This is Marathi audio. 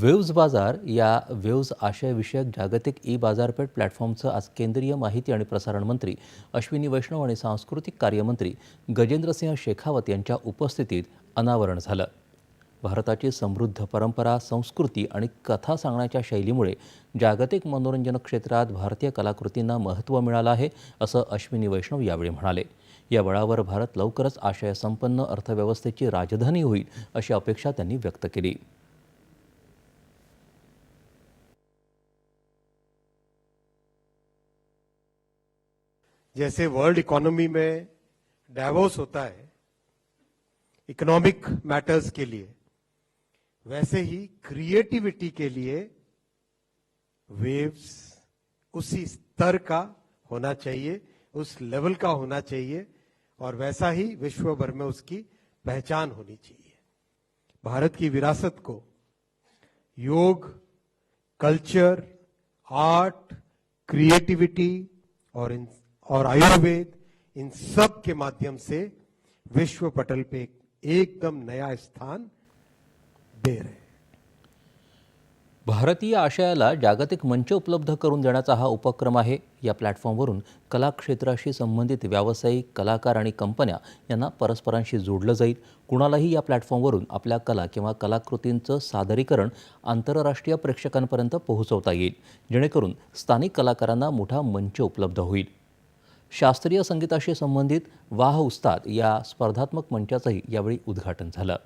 वेव्ज बाजार या वेव्ज आशयविषयक जागतिक ई बाजारपेठ प्लॅटफॉर्मचं आज केंद्रीय माहिती आणि प्रसारण मंत्री अश्विनी वैष्णव आणि सांस्कृतिक कार्यमंत्री गजेंद्रसिंह शेखावत यांच्या उपस्थितीत अनावरण झालं. भारताची समृद्ध परंपरा संस्कृती आणि कथा सांगण्याच्या शैलीमुळे जागतिक मनोरंजन क्षेत्रात भारतीय कलाकृतींना महत्त्व मिळालं आहे असं अश्विनी वैष्णव यावेळी म्हणाले. या बळावर भारत लवकरच आशयसंपन्न अर्थव्यवस्थेची राजधानी होईल अशी अपेक्षा त्यांनी व्यक्त केली. जैसे वर्ल्ड इकोनॉमी में डाइवोर्स होता है इकोनॉमिक मैटर्स के लिए, वैसे ही क्रिएटिविटी के लिए वेव्स उसी स्तर का होना चाहिए, उस लेवल का होना चाहिए, और वैसा ही विश्व भर में उसकी पहचान होनी चाहिए। भारत की विरासत को योग कल्चर आर्ट क्रिएटिविटी और इन और आयुर्वेद इन सब के माध्यम से विश्व पटल पे एकदम नया स्थान दे रहे भारतीय आशयाला जागतिक मंच उपलब्ध करून देण्याचा हा उपक्रम आहे. या प्लॅटफॉर्मवरून कला क्षेत्राशी संबंधित व्यावसायिक कलाकार आणि कंपन्या यांना परस्परांशी जोडलं जाईल. कुणालाही या प्लॅटफॉर्मवरून आपल्या कला किंवा कलाकृतींचं सादरीकरण आंतरराष्ट्रीय प्रेक्षकांपर्यंत पोहोचवता येईल. जेणेकरून स्थानिक कलाकारांना मोठा मंच उपलब्ध होईल. शास्त्रीय संगीताशी संबंधित वाह उस्ताद या स्पर्धात्मक मंचाचंही यावेळी उद्घाटन झालं.